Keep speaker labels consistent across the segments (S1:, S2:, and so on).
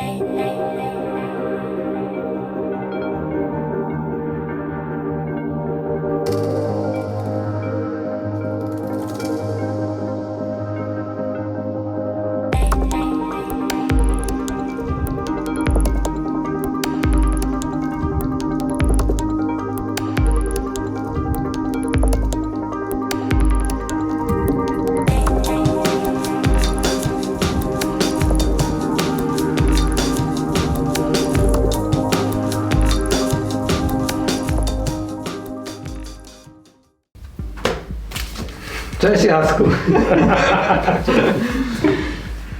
S1: Hey, hey. Cześć Jacku.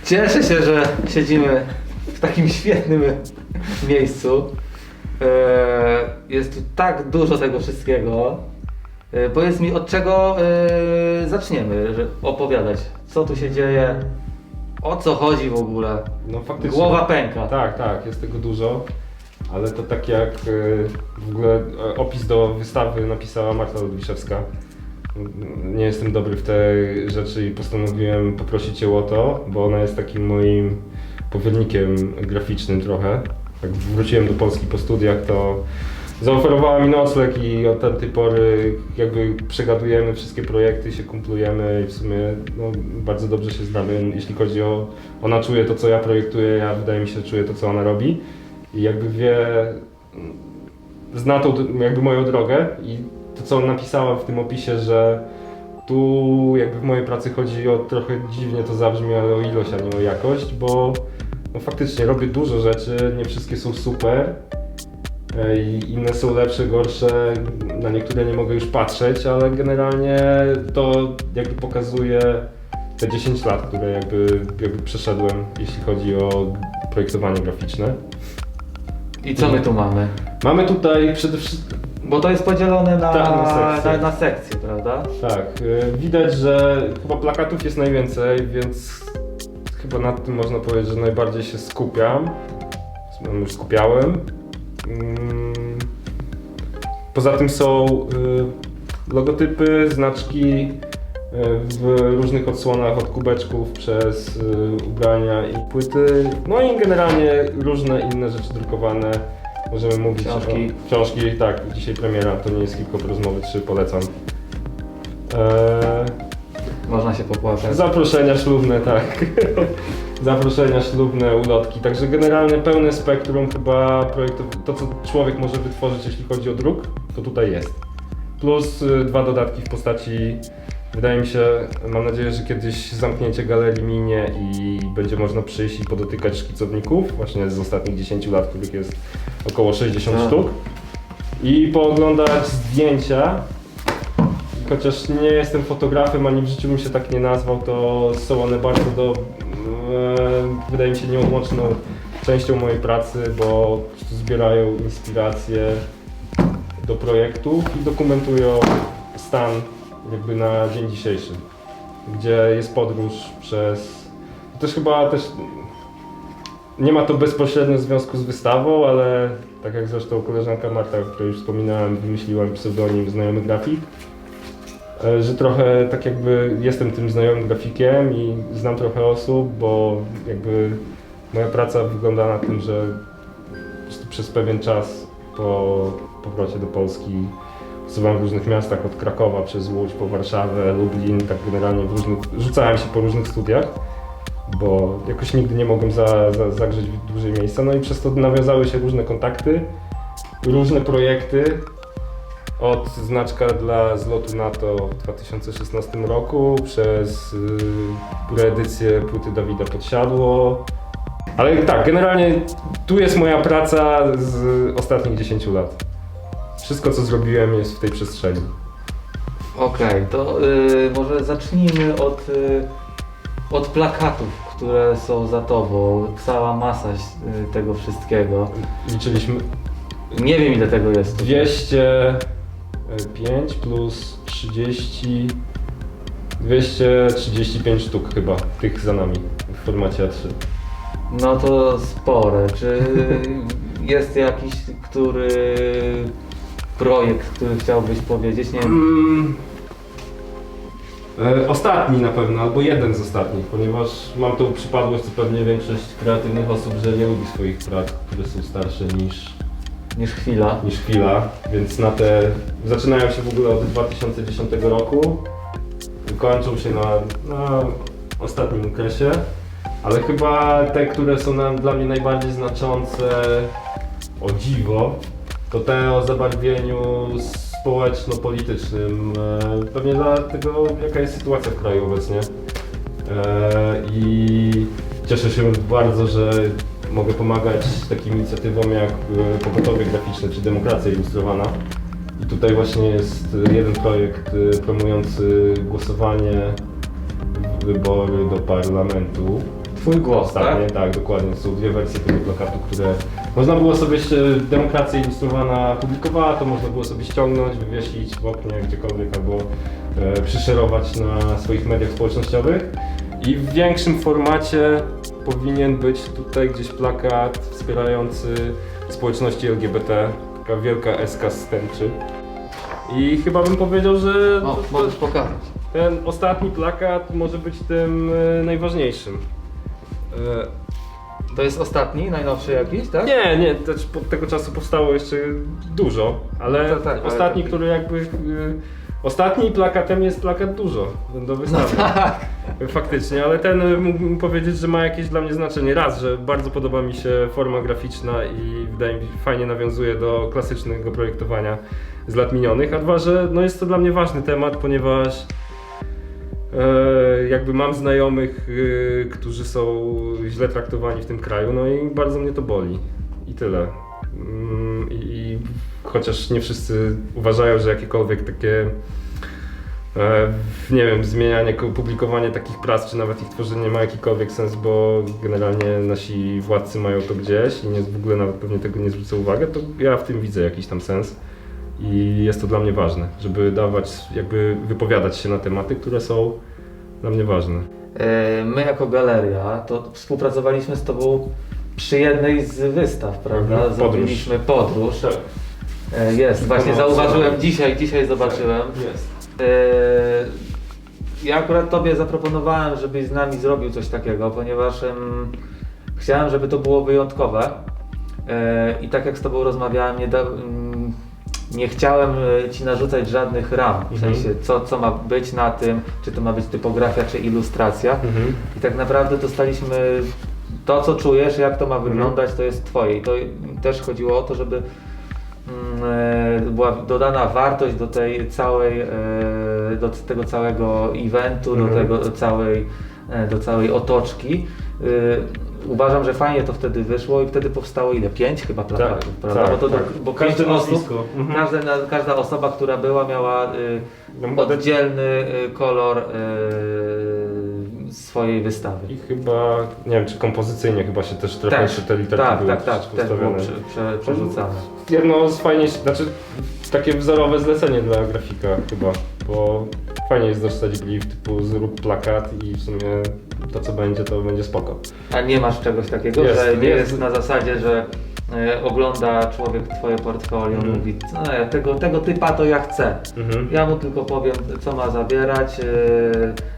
S1: Cieszę się, że siedzimy w takim świetnym miejscu. E, Jest tu tak dużo tego wszystkiego. E, Powiedz mi, od czego e, zaczniemy że opowiadać? Co tu się dzieje? O co chodzi w ogóle?
S2: No faktycznie.
S1: Głowa pęka.
S2: Tak, tak, jest tego dużo. Ale to tak jak w ogóle opis do wystawy napisała Marta Ludwiszewska. Nie jestem dobry w tej rzeczy i postanowiłem poprosić ją o to, bo ona jest takim moim powiernikiem graficznym trochę. Jak wróciłem do Polski po studiach, to zaoferowała mi nocleg i od tamtej pory jakby przegadujemy wszystkie projekty, się kumplujemy i w sumie no, bardzo dobrze się znamy, jeśli chodzi o... Ona czuje to, co ja projektuję, ja wydaje mi się, że czuję to, co ona robi i jakby wie, zna tą jakby moją drogę i to, co napisała w tym opisie, że tu jakby w mojej pracy chodzi o trochę dziwnie to zabrzmi, ale o ilość, a nie o jakość, bo no faktycznie robię dużo rzeczy, nie wszystkie są super. e, I inne są lepsze, gorsze, na niektóre nie mogę już patrzeć, ale generalnie to jakby pokazuje te 10 lat, które jakby, jakby przeszedłem, jeśli chodzi o projektowanie graficzne.
S1: I co my tu mamy?
S2: Mamy tutaj przede wszystkim,
S1: Bo to jest podzielone na,
S2: Tak, na sekcje.
S1: na, na sekcje, prawda?
S2: tak, y, widać, że chyba plakatów jest najwięcej, więc chyba nad tym można powiedzieć, że najbardziej się skupiam. No, Już skupiałem. Mm, Poza tym są y, logotypy, znaczki y, w różnych odsłonach od kubeczków przez y, ubrania i płyty. No i generalnie różne inne rzeczy drukowane. Możemy mówić
S1: Książki.
S2: o książki, tak, dzisiaj premiera, to nie jest hip-hop rozmowy 3, polecam. Eee,
S1: Można się popłakać.
S2: Zaproszenia ślubne, tak. Zaproszenia ślubne, ulotki. Także generalnie pełne spektrum chyba projektów, to co człowiek może wytworzyć, jeśli chodzi o druk, to tutaj jest. Plus y, dwa dodatki w postaci, wydaje mi się, mam nadzieję, że kiedyś zamknięcie galerii minie i będzie można przyjść i podotykać szkicowników, właśnie z ostatnich 10 lat, których jest około 60
S1: A.
S2: sztuk. I pooglądać zdjęcia, Chociaż nie jestem fotografem, ani w życiu bym się tak nie nazwał, to są one bardzo do, e, wydaje mi się, nieodłączną częścią mojej pracy, bo zbierają inspiracje do projektów i dokumentują stan jakby na dzień dzisiejszy, gdzie jest podróż przez... Też chyba też nie ma to bezpośrednio związku z wystawą, ale tak jak zresztą koleżanka Marta, o której już wspominałem, wymyśliłem pseudonim znajomy grafik. E, że trochę tak jakby jestem tym znajomym grafikiem i znam trochę osób, bo jakby moja praca wygląda na tym, że przez pewien czas po powrocie do Polski pracowałem w różnych miastach, od Krakowa przez Łódź po Warszawę, Lublin, tak generalnie w różnych, rzucałem się po różnych studiach, bo jakoś nigdy nie mogłem za, za, zagrzeć w dłużej miejsca, no i przez to nawiązały się różne kontakty, różne projekty, od znaczka dla zlotu NATO w 2016 roku, przez y, reedycję płyty Dawida Podsiadło. Ale tak, generalnie tu jest moja praca z ostatnich 10 lat. Wszystko co zrobiłem jest w tej przestrzeni.
S1: Okej, to y, może zacznijmy od, y, od plakatów, które są za tobą. Cała masa y, tego wszystkiego.
S2: Liczyliśmy
S1: Nie wiem ile tego jest.
S2: 205 plus 30... 235 sztuk chyba, tych za nami w formacie A3.
S1: No to spore. Czy jest jakiś, który projekt, który chciałbyś powiedzieć? Nie wiem.
S2: Mm. E, Ostatni na pewno, albo jeden z ostatnich, ponieważ mam tą przypadłość, co pewnie większość kreatywnych osób, że nie lubi swoich prac, które są starsze niż,
S1: Niż chwila.
S2: niż chwila, więc na te zaczynają się w ogóle od 2010 roku, kończą się na, na ostatnim okresie, ale chyba te, które są nam, dla mnie najbardziej znaczące, o dziwo, to te o zabarwieniu społeczno-politycznym, e, pewnie dlatego jaka jest sytuacja w kraju obecnie. E, I cieszę się bardzo, że mogę pomagać takim inicjatywom jak e, Pogotowie Graficzne czy Demokracja Ilustrowana. I tutaj właśnie jest jeden projekt e, promujący głosowanie w wybory do parlamentu.
S1: Twój głos, tak?
S2: Ostatnie, tak, dokładnie. Są dwie wersje tego plakatu, które można było sobie, Demokracja Ilustrowana publikowała, to można było sobie ściągnąć, wywiesić w oknie gdziekolwiek albo e, przyszerować na swoich mediach społecznościowych. I w większym formacie powinien być tutaj gdzieś plakat wspierający społeczności LGBT, taka wielka SK z tęczy. I chyba bym powiedział, że
S1: O, możesz pokazać.
S2: ten ostatni plakat może być tym e, najważniejszym. E,
S1: To jest ostatni, najnowszy jakiś, tak?
S2: Nie, nie, też od tego czasu powstało jeszcze dużo, ale
S1: No to tak, ale
S2: ostatni, który jakby. y, ostatni plakatem jest plakat dużo do wystawy.
S1: Tak.
S2: Faktycznie, ale ten y, mógłbym powiedzieć, że ma jakieś dla mnie znaczenie. Raz, że bardzo podoba mi się forma graficzna i wydaje mi się, fajnie nawiązuje do klasycznego projektowania z lat minionych, a dwa, że no jest to dla mnie ważny temat, ponieważ jakby mam znajomych, y, którzy są źle traktowani w tym kraju, no i bardzo mnie to boli. I tyle. Mm, I, i chociaż nie wszyscy uważają, że jakiekolwiek takie e, nie wiem, zmienianie, ko- publikowanie takich prac, czy nawet ich tworzenie ma jakikolwiek sens, bo generalnie nasi władcy mają to gdzieś i nie, w ogóle nawet pewnie tego nie zwrócą uwagę, to ja w tym widzę jakiś tam sens. I jest to dla mnie ważne, żeby dawać, jakby wypowiadać się na tematy, które są dla mnie ważne.
S1: E, My jako galeria to współpracowaliśmy z Tobą przy jednej z wystaw, prawda?
S2: Mhm, podróż.
S1: Zrobiliśmy podróż. E, Jest, właśnie zauważyłem dzisiaj, dzisiaj zobaczyłem.
S2: Jest.
S1: E, Ja akurat Tobie zaproponowałem, żebyś z nami zrobił coś takiego, ponieważ em, chciałem, żeby to było wyjątkowe. I tak jak z Tobą rozmawiałem, nie, da, nie chciałem e, Ci narzucać żadnych ram, w
S2: Mhm.
S1: sensie co, co ma być na tym, czy to ma być typografia, czy ilustracja.
S2: Mhm.
S1: I tak naprawdę dostaliśmy to, co czujesz, jak to ma
S2: Mhm.
S1: wyglądać, to jest Twoje. I to też chodziło o to, żeby mm, e, była dodana wartość do tej całej, e, do tego całego eventu, do
S2: Mhm.
S1: tego całej, do całej otoczki. Uważam, że fajnie to wtedy wyszło i wtedy powstało ile? Pięć chyba plakatów, prawda?
S2: tak,
S1: bo to,
S2: tak.
S1: bo
S2: Każde
S1: pięć osób,
S2: nazwisko. Mhm.
S1: każda, każda osoba, która była, miała y,
S2: No,
S1: oddzielny y, kolor y, swojej wystawy.
S2: I chyba, nie wiem, czy kompozycyjnie chyba się też trochę,
S1: Też,
S2: te literki
S1: tak,
S2: były
S1: tak, tak, też było prze, prze, przerzucane.
S2: Jedno z fajniejszych, znaczy takie wzorowe zlecenie dla grafika chyba, bo fajnie jest dostać brief typu zrób plakat i w sumie to co będzie, to będzie spoko.
S1: A nie masz czegoś takiego,
S2: Jest,
S1: że nie
S2: jest.
S1: jest na zasadzie, że e, ogląda człowiek twoje portfolio,
S2: Mhm.
S1: mówi, "Co ja tego, tego typa to ja chcę.
S2: Mhm.
S1: Ja mu tylko powiem, co ma zawierać, e,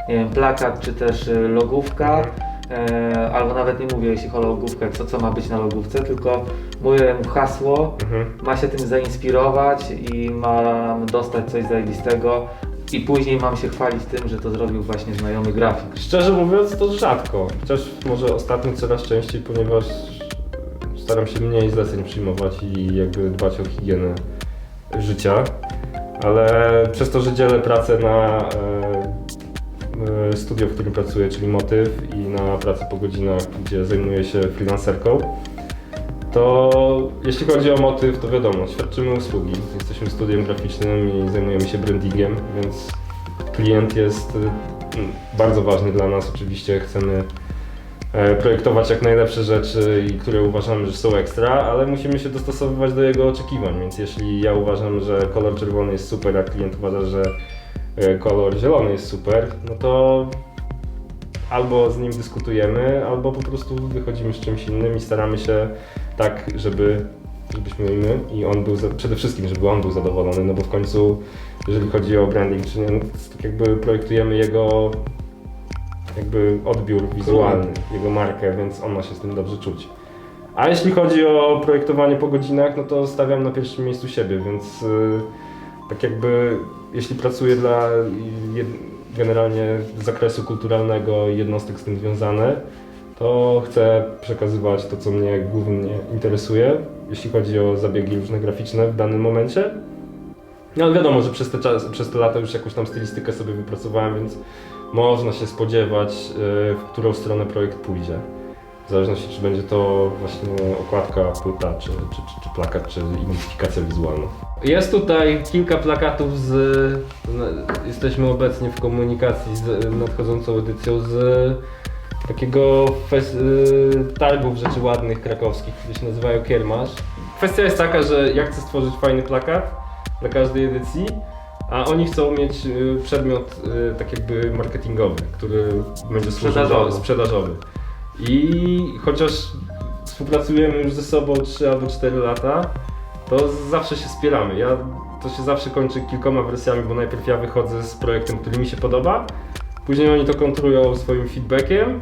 S1: nie wiem, plakat czy też e, logówka. E, albo nawet nie mówię, jeśli chodzi o logówkę, co, co ma być na logówce, tylko mówię mu hasło,
S2: Mhm.
S1: ma się tym zainspirować i mam dostać coś zajebistego i później mam się chwalić tym, że to zrobił właśnie znajomy grafik.
S2: Szczerze mówiąc to rzadko, chociaż może ostatnio coraz częściej, ponieważ staram się mniej zleceń przyjmować i jakby dbać o higienę życia, ale przez to, że dzielę pracę na e, e, studio, w którym pracuję, czyli Motyw i na pracę po godzinach, gdzie zajmuję się freelancerką, to jeśli chodzi o motyw, to wiadomo, świadczymy usługi. Jesteśmy studiem graficznym i zajmujemy się brandingiem, więc klient jest y, bardzo ważny dla nas. Oczywiście chcemy e, projektować jak najlepsze rzeczy, i które uważamy, że są ekstra, ale musimy się dostosowywać do jego oczekiwań. Więc jeśli ja uważam, że kolor czerwony jest super, a klient uważa, że e, kolor zielony jest super, no to albo z nim dyskutujemy, albo po prostu wychodzimy z czymś innym i staramy się tak, żeby żebyśmy my i on był, za, przede wszystkim, żeby on był zadowolony, no bo w końcu, jeżeli chodzi o branding, czy nie, no, to tak jakby projektujemy jego jakby odbiór wizualny, jego markę, więc on ma się z tym dobrze czuć. A jeśli chodzi o projektowanie po godzinach, no to stawiam na pierwszym miejscu siebie, więc y, tak jakby jeśli pracuję dla jed, generalnie zakresu kulturalnego jednostek z tym związane, to chcę przekazywać to, co mnie głównie interesuje, jeśli chodzi o zabiegi różne graficzne w danym momencie. No ale wiadomo, że przez te, czas, przez te lata już jakąś tam stylistykę sobie wypracowałem, więc można się spodziewać, y, w którą stronę projekt pójdzie. W zależności, czy będzie to właśnie okładka, płyta, czy, czy, czy, czy plakat, czy identyfikacja wizualna. Jest tutaj kilka plakatów z. z- Jesteśmy obecnie w komunikacji z nadchodzącą edycją z takiego fes, y, targów rzeczy ładnych krakowskich, które się nazywają Kiermasz. Kwestia jest taka, że ja chcę stworzyć fajny plakat dla każdej edycji, a oni chcą mieć y, przedmiot y, tak jakby marketingowy, który będzie służył
S1: Sprzedażowy.
S2: sprzedażowy. I chociaż współpracujemy już ze sobą 3 albo 4 lata, to zawsze się spieramy. Ja, to się zawsze kończy kilkoma wersjami, bo najpierw ja wychodzę z projektem, który mi się podoba, później oni to kontrują swoim feedbackiem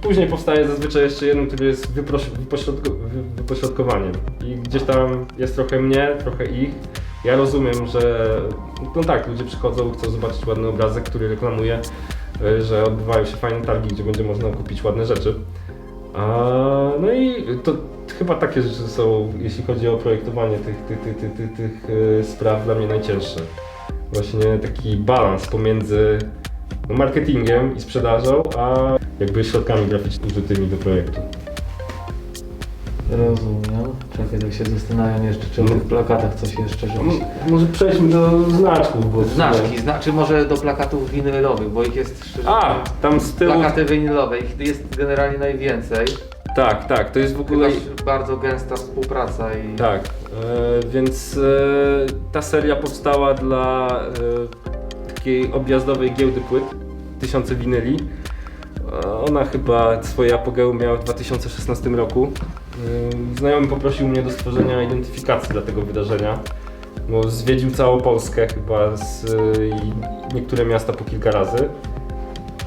S2: później powstaje zazwyczaj jeszcze jeden, który jest wypośrodko- wy- wypośrodkowaniem. I gdzieś tam jest trochę mnie, trochę ich. Ja rozumiem, że no tak, ludzie przychodzą, chcą zobaczyć ładny obrazek, który reklamuje, y, że odbywają się fajne targi, gdzie będzie można kupić ładne rzeczy. A, no i to chyba takie rzeczy są, jeśli chodzi o projektowanie tych, tych, tych, tych, tych, tych y, spraw dla mnie najcięższe. Właśnie taki balans pomiędzy marketingiem i sprzedażą, a jakby środkami graficznymi użytymi do projektu.
S1: Rozumiem. Czekaj, tak się zastanawiam jeszcze, czy o tych plakatach coś jeszcze, żebyś...
S2: Może przejdźmy do znaczków, bo...
S1: Znaczki, znaczy może do plakatów winylowych, bo ich jest szczerze
S2: A, tam z tyłu...
S1: Plakaty winylowe, ich jest generalnie najwięcej.
S2: Tak, tak, to jest w ogóle...
S1: Chyba bardzo gęsta współpraca i...
S2: Tak, e, więc e, ta seria powstała dla e, takiej objazdowej giełdy płyt, tysiące winyli. E, Ona chyba swoje apogeum miała w 2016 roku. E, Znajomy poprosił mnie do stworzenia identyfikacji dla tego wydarzenia. Bo zwiedził całą Polskę chyba z, e, i niektóre miasta po kilka razy.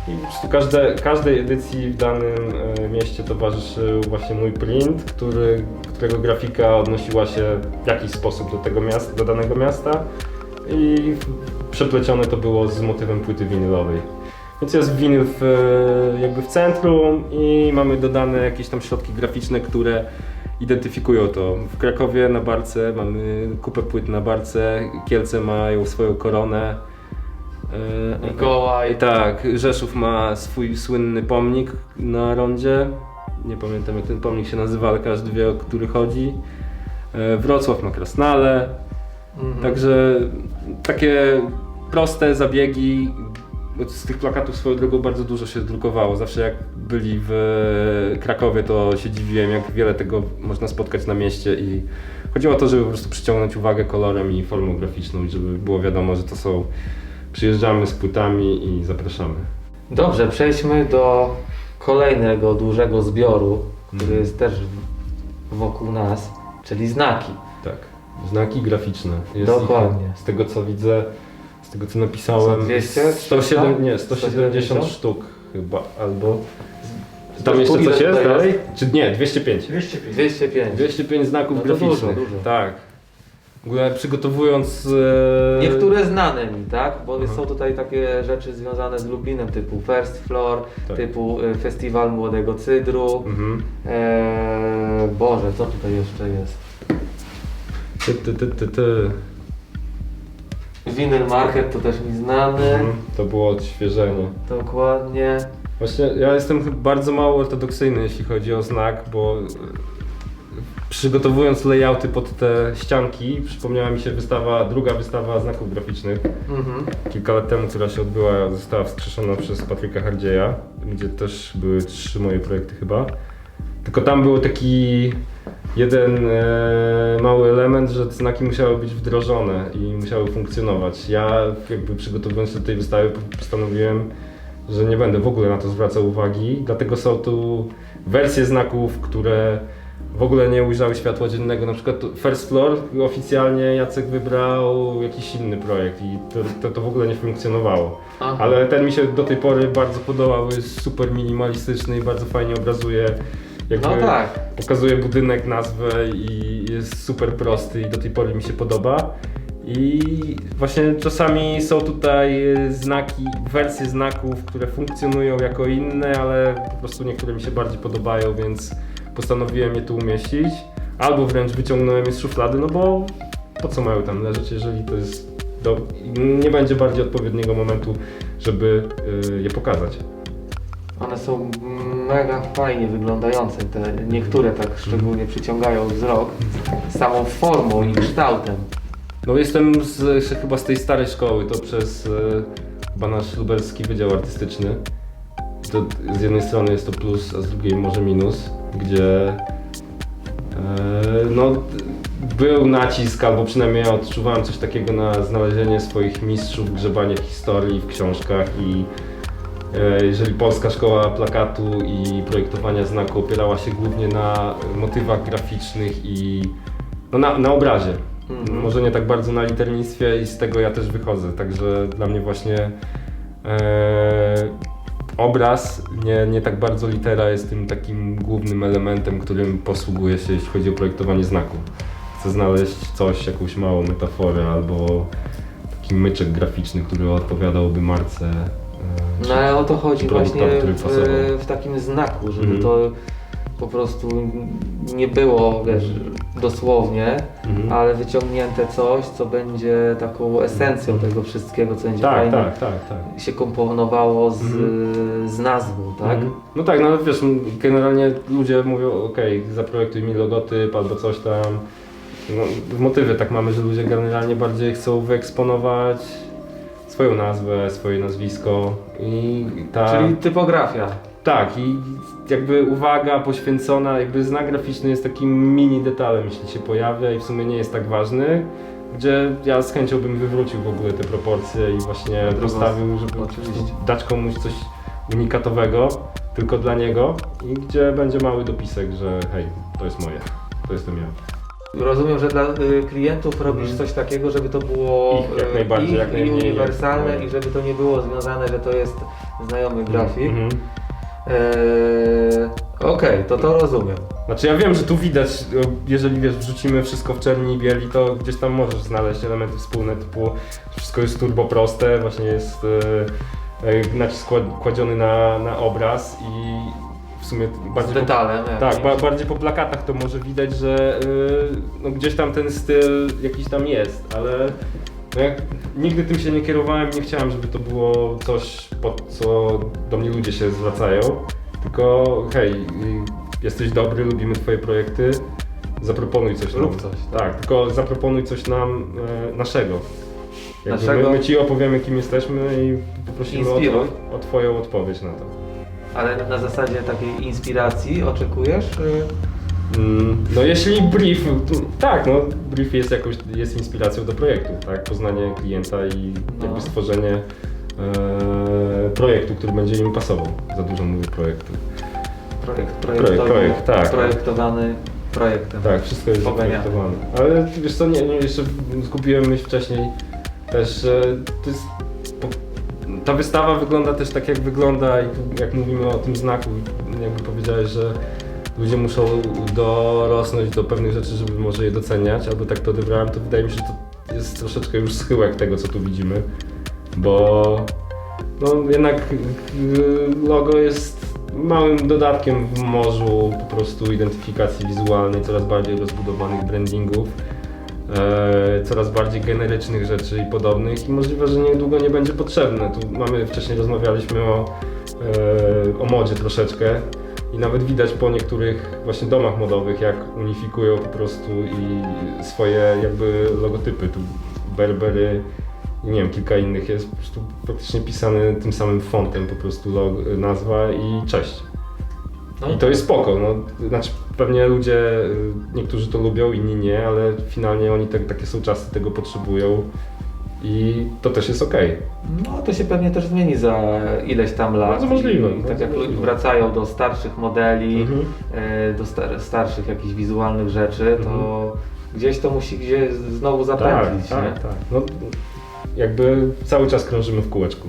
S2: I każde, każdej edycji w danym mieście towarzyszył właśnie mój print, który, którego grafika odnosiła się w jakiś sposób do tego miasta, do danego miasta i przeplecione to było z motywem płyty winylowej. Więc jest winyl w, e, jakby w centrum i mamy dodane jakieś tam środki graficzne, które identyfikują to. W Krakowie na barce mamy kupę płyt na barce, Kielce mają swoją koronę. E,
S1: Mikołaj.
S2: tak, Rzeszów ma swój słynny pomnik na rondzie. Nie pamiętam jak ten pomnik się nazywa, ale każdy wie o który chodzi. E, Wrocław ma Krasnale.
S1: Mhm.
S2: Także takie proste zabiegi. bo Z tych plakatów swoją drogą bardzo dużo się drukowało. Zawsze jak byli w Krakowie, to się dziwiłem, jak wiele tego można spotkać na mieście. I chodziło o to, żeby po prostu przyciągnąć uwagę kolorem i formą graficzną, i żeby było wiadomo, że to są. Przyjeżdżamy z płytami i zapraszamy.
S1: Dobrze, przejdźmy do kolejnego dużego zbioru, który
S2: Mhm.
S1: jest też wokół nas, czyli znaki.
S2: Tak. Znaki graficzne. Jest
S1: Dokładnie.
S2: Ich, z tego co widzę, tego co napisałem.
S1: Co, 200?
S2: 107, nie, 170
S1: 170
S2: sztuk chyba, albo.
S1: To
S2: Tam jeszcze
S1: ile
S2: coś jest
S1: tutaj
S2: dalej? Czy nie, 205.
S3: 205.
S1: 205.
S2: 205 znaków
S1: No to
S2: graficznych.
S1: dużo, dużo.
S2: Tak. W ogóle przygotowując. E...
S1: Niektóre znane mi, tak? Bo są tutaj takie rzeczy związane z Lublinem, typu First Floor,
S2: Tak.
S1: typu y, Festiwal Młodego Cydru.
S2: Mhm.
S1: Eee, Boże, co tutaj jeszcze jest?
S2: Ty, ty, ty, ty, ty.
S1: Vinyl Market to też mi znany.
S2: Mhm. To było odświeżenie.
S1: Dokładnie.
S2: Właśnie ja jestem bardzo mało ortodoksyjny, jeśli chodzi o znak, bo e, przygotowując layouty pod te ścianki, przypomniała mi się wystawa, druga wystawa znaków graficznych
S1: Mhm.
S2: kilka lat temu, która się odbyła, została wskrzeszona przez Patryka Hardzieja, gdzie też były trzy moje projekty chyba. Tylko tam był taki jeden e, mały element, że te znaki musiały być wdrożone i musiały funkcjonować. Ja jakby przygotowując się do tej wystawy postanowiłem, że nie będę w ogóle na to zwracał uwagi, dlatego są tu wersje znaków, które w ogóle nie ujrzały światła dziennego. Na przykład First Floor oficjalnie Jacek wybrał jakiś inny projekt i to, to, to w ogóle nie funkcjonowało.
S1: Aha.
S2: Ale ten mi się do tej pory bardzo podobał, jest super minimalistyczny i bardzo fajnie obrazuje. Jakby
S1: No tak.
S2: Pokazuje budynek, nazwę i jest super prosty i do tej pory mi się podoba. I właśnie czasami są tutaj znaki, wersje znaków, które funkcjonują jako inne, ale po prostu niektóre mi się bardziej podobają, więc postanowiłem je tu umieścić. Albo wręcz wyciągnąłem je z szuflady, no bo po co mają tam leżeć, jeżeli to jest. Do, nie będzie bardziej odpowiedniego momentu, żeby y, je pokazać.
S1: One są mega fajnie wyglądające. Te niektóre tak szczególnie przyciągają wzrok samą formą i kształtem.
S2: No jestem z, chyba z tej starej szkoły, to przez e, chyba nasz lubelski wydział artystyczny. To z jednej strony jest to plus, a z drugiej może minus, gdzie e, no, był nacisk, albo przynajmniej ja odczuwałem coś takiego na znalezienie swoich mistrzów, grzebanie historii, w książkach i jeżeli polska szkoła plakatu i projektowania znaku opierała się głównie na motywach graficznych i no, na, na obrazie,
S1: Mhm.
S2: może nie tak bardzo na liternictwie i z tego ja też wychodzę, także dla mnie właśnie e, obraz, nie, nie tak bardzo litera jest tym takim głównym elementem, którym posługuję się, jeśli chodzi o projektowanie znaku. Chcę znaleźć coś, jakąś małą metaforę albo taki myczek graficzny, który odpowiadałby marce.
S1: No ale o to chodzi właśnie w, w takim znaku, żeby
S2: Mhm.
S1: to po prostu nie było, wiesz, dosłownie,
S2: Mhm.
S1: ale wyciągnięte coś, co będzie taką esencją tego wszystkiego, co będzie
S2: Tak,
S1: fajnie
S2: tak, tak, tak.
S1: się komponowało z,
S2: Mhm.
S1: z nazwą, tak?
S2: Mhm. No tak, no wiesz, generalnie ludzie mówią, okej, zaprojektuj mi logotyp albo coś tam. No, w motywie tak mamy, że ludzie generalnie bardziej chcą wyeksponować swoją nazwę, swoje nazwisko i ta...
S1: Czyli typografia.
S2: Tak, i jakby uwaga poświęcona, jakby znak graficzny jest takim mini detalem, jeśli się pojawia i w sumie nie jest tak ważny, gdzie ja z chęcią bym wywrócił w ogóle te proporcje i właśnie
S1: Drugą-
S2: postawił, żeby
S1: oczywiście.
S2: dać komuś coś unikatowego, tylko dla niego i gdzie będzie mały dopisek, że hej, to jest moje, to jestem ja.
S1: Rozumiem, że dla y, klientów robisz
S2: Mhm.
S1: coś takiego, żeby to było
S2: Ich jak
S1: y,
S2: najbardziej,
S1: ich
S2: jak
S1: i
S2: najmniej
S1: uniwersalne
S2: jak-
S1: i żeby to nie było związane, że to jest znajomy grafik.
S2: Mhm.
S1: Eee, Okej, to to rozumiem.
S2: Znaczy ja wiem, że tu widać, jeżeli wiesz, wrzucimy wszystko w czerni i bieli, to gdzieś tam możesz znaleźć elementy wspólne, typu wszystko jest turbo proste, właśnie jest e, e, nacisk kład- kładziony na, na obraz i w sumie
S1: Z
S2: bardziej po,
S1: detalem.
S2: tak, ba, bardziej po plakatach to może widać, że e, no, gdzieś tam ten styl jakiś tam jest, ale no jak nigdy tym się nie kierowałem, nie chciałem, żeby to było coś, po co do mnie ludzie się zwracają, tylko hej, y, jesteś dobry, lubimy twoje projekty, zaproponuj coś
S1: Rób
S2: nam.
S1: coś,
S2: Tak,
S1: tak.
S2: tylko zaproponuj coś nam e, naszego.
S1: Naszego?
S2: My, my ci opowiemy kim jesteśmy i poprosimy o, o twoją odpowiedź na to.
S1: Ale na zasadzie takiej inspiracji oczekujesz?
S2: Mm, No jeśli brief, tak, no brief jest jakąś, jest inspiracją do projektu, tak, poznanie klienta i
S1: No.
S2: jakby stworzenie e, projektu, który będzie im pasował. Za dużo mówię projektu.
S1: Projekt,
S2: Projekt,
S1: projektowy,
S2: projekt, tak.
S1: projektowany projektem.
S2: Tak, wszystko jest
S1: Ogania.
S2: zaprojektowane. Ale wiesz co, nie, nie, jeszcze zgubiłem myśl wcześniej też, że to jest, ta wystawa wygląda też tak jak wygląda i jak mówimy o tym znaku, jakby powiedziałeś, że ludzie muszą dorosnąć do pewnych rzeczy, żeby może je doceniać, albo tak to odebrałem, to wydaje mi się, że to jest troszeczkę już schyłek tego, co tu widzimy, bo no jednak y, logo jest małym dodatkiem w morzu po prostu identyfikacji wizualnej, coraz bardziej rozbudowanych brandingów, e, coraz bardziej generycznych rzeczy i podobnych i możliwe, że niedługo nie będzie potrzebne. Tu mamy, wcześniej rozmawialiśmy o, e, o modzie troszeczkę i nawet widać po niektórych właśnie domach modowych, jak unifikują po prostu i swoje jakby logotypy. Tu Berbery, i nie wiem, kilka innych jest po prostu praktycznie pisany tym samym fontem, po prostu log, nazwa i cześć.
S1: No
S2: I to jest spoko, no, znaczy pewnie ludzie, y, niektórzy to lubią, inni nie, ale finalnie oni te, takie są czasy, tego potrzebują I to też jest okej.
S1: No to się pewnie też zmieni za ileś tam lat.
S2: Bardzo możliwe,
S1: I, i tak jak ludzie
S2: możliwe.
S1: wracają do starszych modeli,
S2: Mhm.
S1: e, do star starszych jakichś wizualnych rzeczy, to gdzieś to musi gdzieś znowu zapędzić.
S2: tak,
S1: nie?
S2: tak, tak. No, jakby cały czas krążymy w kółeczku.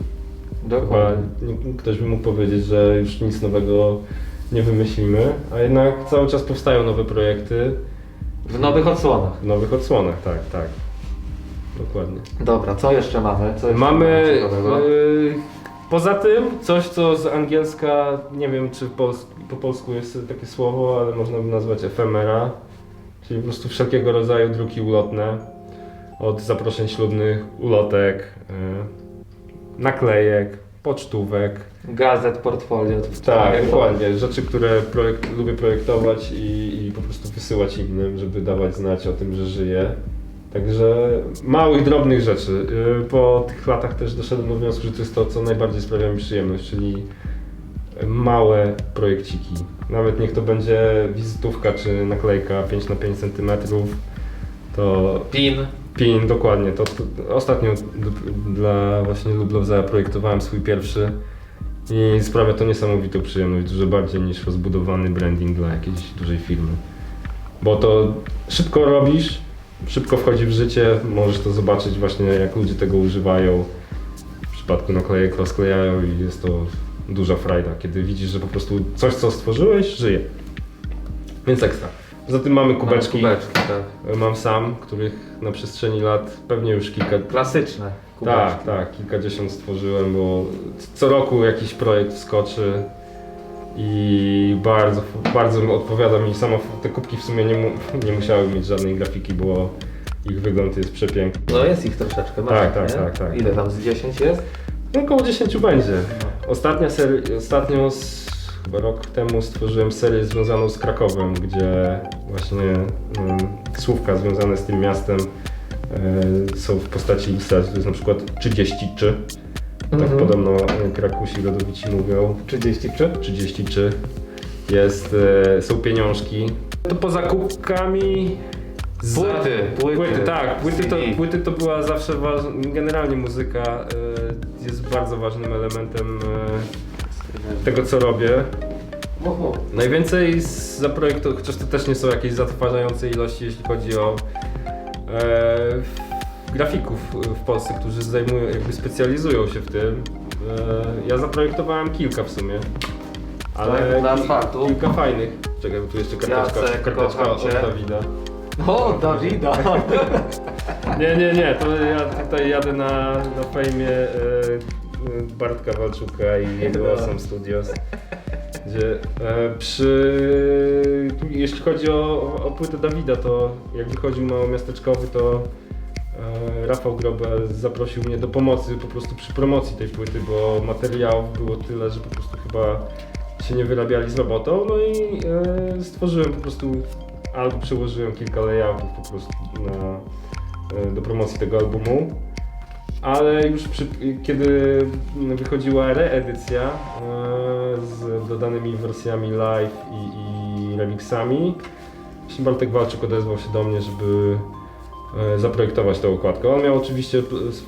S2: Chyba
S1: Dokładnie.
S2: nie- ktoś by mógł powiedzieć, że już nic nowego nie wymyślimy, a jednak cały czas powstają nowe projekty
S1: W nowych odsłonach.
S2: w nowych odsłonach, tak, tak. Dokładnie.
S1: Dobra, co jeszcze mamy? Co jeszcze
S2: Mamy
S1: ciekawego?
S2: yy, poza tym coś, co z angielska, nie wiem czy pols po polsku jest takie słowo, ale można by nazwać efemera, czyli po prostu wszelkiego rodzaju druki ulotne, od zaproszeń ślubnych, ulotek, yy, naklejek, pocztówek.
S1: Gazet, portfolio.
S2: Tak, dokładnie. Rzeczy, które projekt, lubię projektować i, i po prostu wysyłać innym, żeby dawać znać o tym, że żyję. Także małych, drobnych rzeczy. Yy, Po tych latach też doszedłem do wniosku, że to jest to, co najbardziej sprawia mi przyjemność, czyli małe projekciki. Nawet niech to będzie wizytówka czy naklejka 5 na 5 cm, to
S1: Pin.
S2: Pin, dokładnie. To, to ostatnio dla właśnie Lublow zaprojektowałem swój pierwszy i sprawia to niesamowitą przyjemność, dużo bardziej niż rozbudowany branding dla jakiejś dużej firmy. Bo to szybko robisz, szybko wchodzi w życie, możesz to zobaczyć właśnie jak ludzie tego używają. W przypadku naklejek rozklejają i jest to duża frajda, kiedy widzisz, że po prostu coś co stworzyłeś żyje. Więc ekstra. Poza tym mamy kubeczki.
S1: Mamy kubeczki, tak.
S2: Mam sam, których na przestrzeni lat pewnie już kilka.
S1: Klasyczne kubeczki.
S2: Tak, tak, kilkadziesiąt stworzyłem, bo co roku jakiś projekt wskoczy i bardzo, bardzo odpowiada mi. Samo te kubki w sumie nie, mu, nie musiały mieć żadnej grafiki, bo ich wygląd jest przepiękny.
S1: No jest ich troszeczkę. masz,
S2: Tak, tak, tak, tak.
S1: Ile tam z 10 jest?
S2: No około 10 będzie. Ostatnia seria, ostatnio z, rok temu stworzyłem serię związaną z Krakowem, gdzie właśnie mm, słówka związane z tym miastem e, są w postaci ilustracji. To jest na przykład 33. Tak
S1: Mhm.
S2: podobno e, Krakusi rodowici mówią.
S1: 33?
S2: 33. Jest, e, są pieniążki. To poza kubkami... za-
S1: Płyty, płyty.
S2: Płyty, tak. Płyty to,
S1: CD.
S2: płyty to była zawsze ważna... Generalnie muzyka e, jest bardzo ważnym elementem e, tego, co robię. Najwięcej z zaprojektów, chociaż to też nie są jakieś zatrważające ilości, jeśli chodzi o e, grafików w Polsce, którzy zajmują, jakby specjalizują się w tym. E, ja zaprojektowałem kilka w sumie. Ale
S1: Tak, dla
S2: ki-
S1: asfaltu?
S2: kilka fajnych. Czekaj, bo tu jeszcze karteczka,
S1: Jacek,
S2: karteczka
S1: kocham
S2: od
S1: cię.
S2: Dawida.
S1: O, Dawida!
S2: Nie, nie, nie, to ja tutaj jadę na, na fejmie e, Bartka Walczuka i jego
S1: No.
S2: Awesome Studios. Gdzie e, przy... Jeśli chodzi o, o płytę Dawida, to jak wychodził małomiasteczkowy, to e, Rafał Grobel zaprosił mnie do pomocy po prostu przy promocji tej płyty, bo materiałów było tyle, że po prostu chyba się nie wyrabiali z robotą, no i e, stworzyłem po prostu, albo przyłożyłem kilka layoutów po prostu na, e, do promocji tego albumu. Ale już przy, kiedy wychodziła reedycja e, z dodanymi wersjami live i, i remixami, właśnie Bartek Walczyk odezwał się do mnie, żeby e, zaprojektować tę okładkę. On miał oczywiście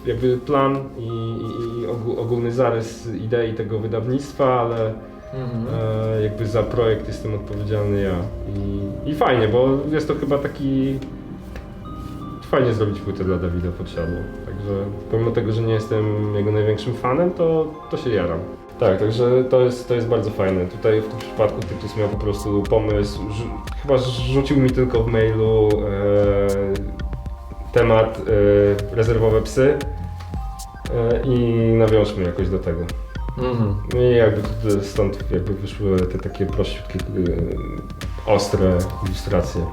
S2: jakby plan i, i, i ogó- ogólny zarys idei tego wydawnictwa, ale
S1: Mhm.
S2: e, jakby za projekt jestem odpowiedzialny ja. I, I fajnie, bo jest to chyba taki fajnie zrobić płytę dla Dawida Podsiadło. Także pomimo tego, że nie jestem jego największym fanem, to, to się jaram. Tak, także to jest, to jest bardzo fajne. Tutaj w tym przypadku Tytus miał po prostu pomysł, chyba rzucił mi tylko w mailu e, temat e, rezerwowe psy e, i nawiążmy jakoś do tego.
S1: Mhm.
S2: No i jakby stąd jakby wyszły te takie prościutkie, e, ostre ilustracje.